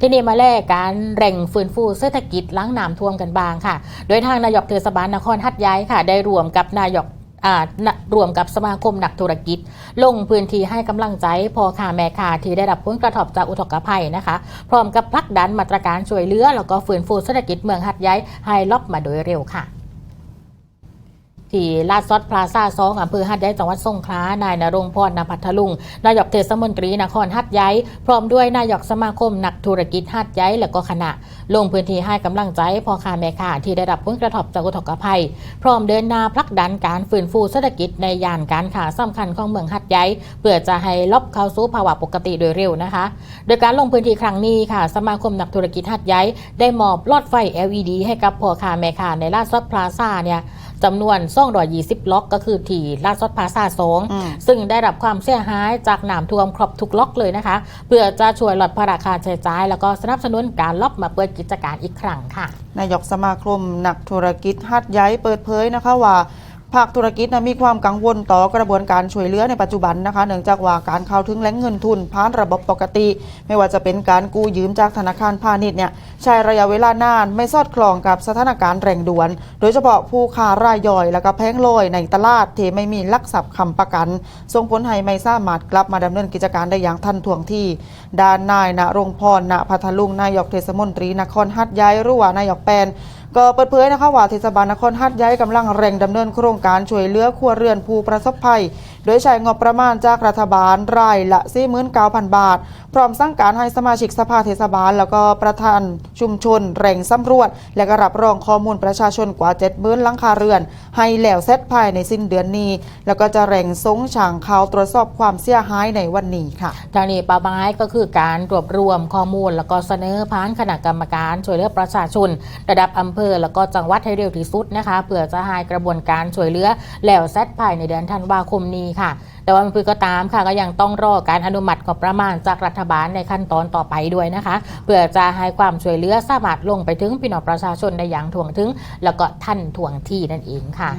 ที่นี่มาแลกการแร่งฟื้นฟูเศรษฐกิจล้างน้ำท่วมกันบางค่ะ โดยทางนายกเทศบาลนครหัดย้ายค่ะ ได้รวมกับนายกอ่ารวมกับสมาคมนักธุรกิจ ลงพื้นที่ให้กำลังใจพอค้าแม่ค้าที่ได้รับผลกระทบจากอุทกภัยนะคะ พร้อมกับพลักดันมาตรการช่วยเหลือ แล้วก็ฟื้นฟูเศรษฐกิจเมืองหัดย้ายให้ล็อบมาโดยเร็วค่ะ ที่ลาดซอดพลาซาซองอำเภอหัดใหญ่จังหวัดสงขลานายนรงพรนภัทลุงนายกเทศมนตรีนครหัดใหญ่พร้อมด้วยนายกสมาคมนักธุรกิจหัดใหญ่และก็คณะ ลงพื้นที่ให้กำลังใจพ่อค้าแม่ค้าที่ได้รับผลกระทบจากอุทกภัย พร้อมเดินหน้าผลักดันการฟื้นฟูเศรษฐกิจในย่านการค้าสำคัญของเมืองหัดใหญ่เพื่อจะให้ลบเข้าสู่ภาวะปกติโดยเร็วนะคะ โดยการลงพื้นที่ครั้งนี้ค่ะ สมาคมนักธุรกิจหัดใหญ่ได้มอบลอดไฟ LED ให้กับพ่อค้าแม่ค้าในลาดซอดพลาซาเนี่ย จำนวน220ล็อก ก็คือที่ลาดซอดพลาซาสองอืมซึ่งได้รับความเสียหายจากน้ำท่วมครบทุกล็อกเลยนะคะ เพื่อจะช่วยลดภาระค่าใช้จ่าย แล้วก็สนับสนุนการล็อบมาเปิดกิจการอีกครั้งค่ะ นายกสมาคมนักธุรกิจฮัดย้ายเปิดเผยนะคะว่า ภาคธุรกิจนะมีความกังวลต่อกระบวนการช่วยเหลือในปัจจุบันนะคะ เนื่องจากว่าการเข้าถึงแหล่งเงินทุนผ่านระบบปกติ ไม่ว่าจะเป็นการกู้ยืมจากธนาคารพาณิชย์เนี่ยใช้ระยะเวลานานไม่สอดคล้องกับสถานการณ์เร่งด่วน โดยเฉพาะผู้ค้ารายย่อย และก็แพงลอยในตลาดที่ไม่มีลักทรัพย์คำประกันส่งผลให้ไม่สามารถกลับมาดำเนินกิจการได้อย่างทันท่วงทีด้านนายณรงค์พรณพัทลุงนายกเทศมนตรีนครหัดย้ายรือว่านายกแปน ก็เปิดเผยนะคะว่าเทศบาลนครหัดใหญ่กำลังเร่งดำเนินโครงการช่วยเหลือครัวเรือนผู้ประสบภัย โดยใช้งบประมาณจากรัฐบาลรายละ49,000 บาท พร้อมสั่งการให้สมาชิกสภาเทศบาล แล้วก็ประธานชุมชนเร่งสำรวจ และก็รับรองข้อมูลประชาชนกว่า70,000หลังคาเรือน ให้แล้วเสร็จภายในสิ้นเดือนนี้ แล้วก็จะเร่งสงช่างข่าวตรวจสอบความเสียหายในวันนี้ค่ะทางนี้เป้าหมายก็คือการรวบรวมข้อมูล แล้วก็เสนอผ่านคณะกรรมการช่วยเหลือประชาชน ระดับอำเภอ แล้วก็จังหวัดให้เร็วที่สุดนะคะเพื่อจะให้กระบวนการช่วยเหลือแล้วเสร็จภายในเดือนธันวาคมนี้ค่ะ แต่ว่ามันพือก็ตามค่ะก็ยังต้องรอการอนุมัติของประมาณจากรัฐบาลในขั้นตอนต่อไปด้วยนะคะ เพื่อจะให้ความช่วยเหลือสามารถลงไปถึงพี่น้องประชาชนได้อย่างถ่วงถึง แล้วก็ท่านถ่วงที่นั่นเองค่ะ